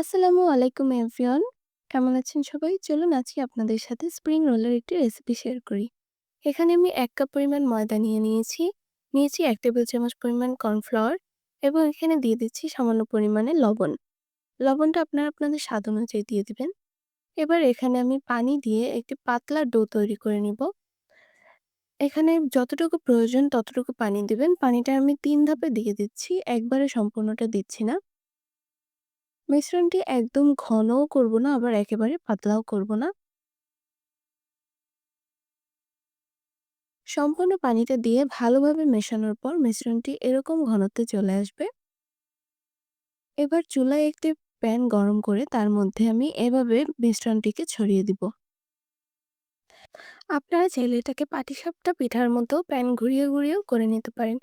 আসসালামু আলাইকুম এভরিওয়ান। কেমন আছেন সবাই? চলুন আজকে আপনাদের সাথে স্প্রিং রোলের একটি রেসিপি শেয়ার করি। এখানে আমি এক কাপ পরিমাণ ময়দা নিয়ে নিয়েছি। নিয়েছি এক টেবিল চামচ পরিমাণ কর্নফ্লাওয়ার এবং এখানে দিয়ে দিচ্ছি সামান্য পরিমাণে লবণ। লবণটা আপনারা আপনাদের স্বাদ অনুযায়ী দিয়ে দিবেন। এবার এখানে আমি পানি দিয়ে একটি পাতলা ডো তৈরি করে নিব। এখানে যতটুকু প্রয়োজন ততটুকু পানি দিবেন। পানিটা আমি তিন ধাপে দিয়ে দিচ্ছি। একবারে সম্পূর্ণটা দিচ্ছি না। মিশ্রণটি একদম ঘনও করব না আবার একেবারে পাতলাও করব না। সম্পূর্ণ পানিটা দিয়ে ভালোভাবে মেশানোর পর মিশ্রণটি এরকম ঘনত্বে চলে আসবে। এবার চুলায় একটি প্যান গরম করে তার মধ্যে আমি এভাবে মিশ্রণটিকে ছড়িয়ে দিব। আপনারা চাইলে এটাকে পাটিসাপটা পিঠার মতো প্যান ঘুরিয়ে, ঘুরিয়েও করে নিতে পারেন।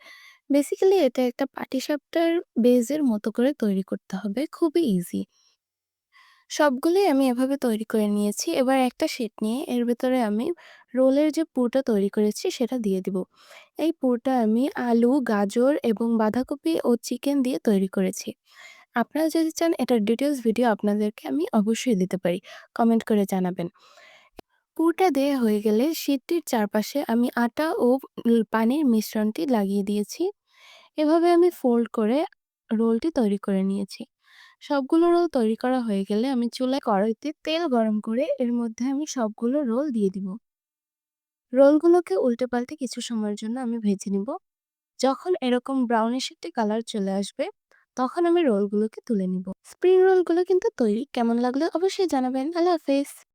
বেসিক্যালি এটা একটা পাটিসাপটার বেজের মতো করে তৈরি করতে হবে। খুবই ইজি। সবগুলোই আমি এভাবে তৈরি করে নিয়েছি। এবার একটা শিট নিয়ে এর ভেতরে আমি রোলের যে পুরটা তৈরি করেছি সেটা দিয়ে দিব। এই পুরটা আমি আলু, গাজর এবং বাঁধাকপি ও চিকেন দিয়ে তৈরি করেছি। আপনারা যদি চান এটার ডিটেইলস ভিডিও আপনাদেরকে আমি অবশ্যই দিতে পারি। কমেন্ট করে জানাবেন। পুরটা দেয়া হয়ে গেলে শিটটির চারপাশে আমি আটা ও পানির মিশ্রণটি লাগিয়ে দিয়েছি। এভাবে আমি ফোল্ড করে রোলটি তৈরি করে নিয়েছি। সবগুলো রোল তৈরি করা হয়ে গেলে আমি চুলায় কড়াইতে তেল গরম করে এর মধ্যে আমি সবগুলো রোল দিয়ে দিব। রোলগুলোকে উল্টে-পাল্টে কিছু সময়ের জন্য আমি ভেজে নিব। যখন এরকম ব্রাউনিশ একটি কালার চলে আসবে, তখন আমি রোলগুলোকে তুলে নিব। স্প্রিং রোলগুলো কিন্তু তৈরি। কেমন লাগল অবশ্যই জানাবেন। আল্লাহ হাফেজ।